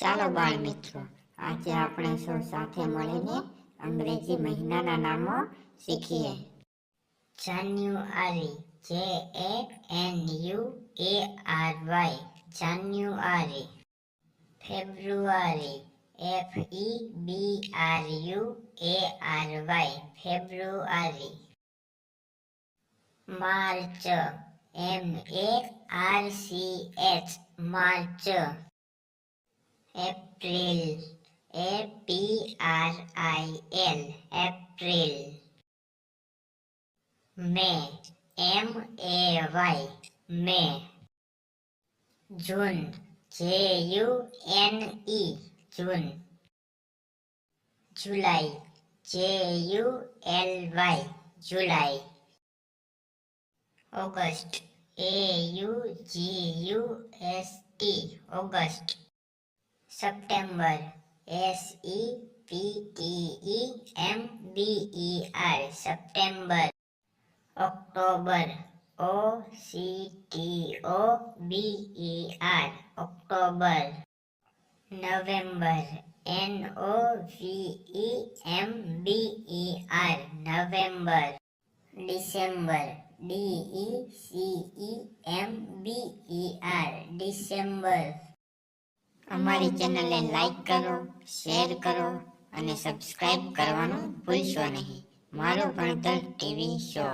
ચાલો બાળ મિત્રો આજે આપણે સૌ સાથે મળીને અંગ્રેજી મહિનાના નામો શીખીએ January J A N U A R Y January February F E B R U A R Y February March M A R C H March April A P R I L April May M A Y May June J U N E June July J U L Y July August A U G U S T August September S E P T E M B E R September October O C T O B E R October November N O V E M B E R November December D E C E M B E R December અમારી ચેનલને like કરો share કરો અને subscribe કરવાનું ભૂલશો નહીં મારો ભણતર ટીવી શો